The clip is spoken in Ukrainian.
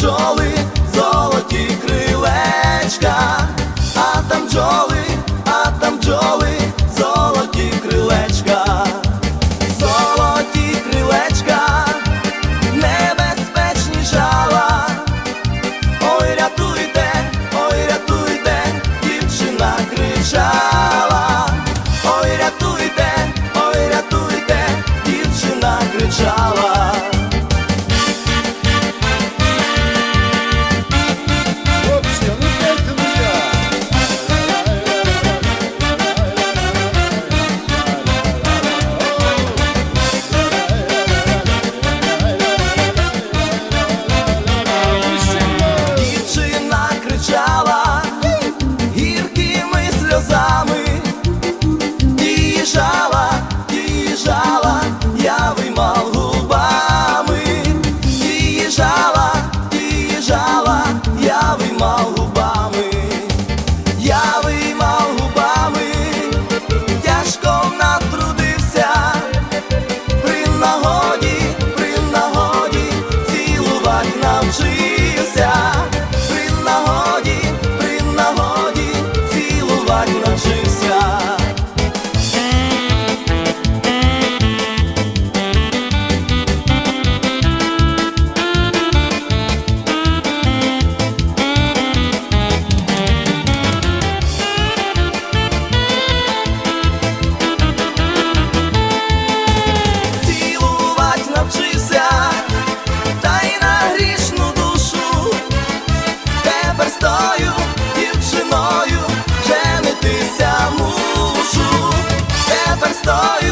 бджоли, золоті крилечка, а там бджоли, а там бджоли, золоті крилечка, золоті крилечка, небезпечні жала. Ой, рятуйте, ой, рятуйте, дівчина кричала. Ой, рятуйте, ой, рятуйте, дівчина кричала. Biały i mal. só eu.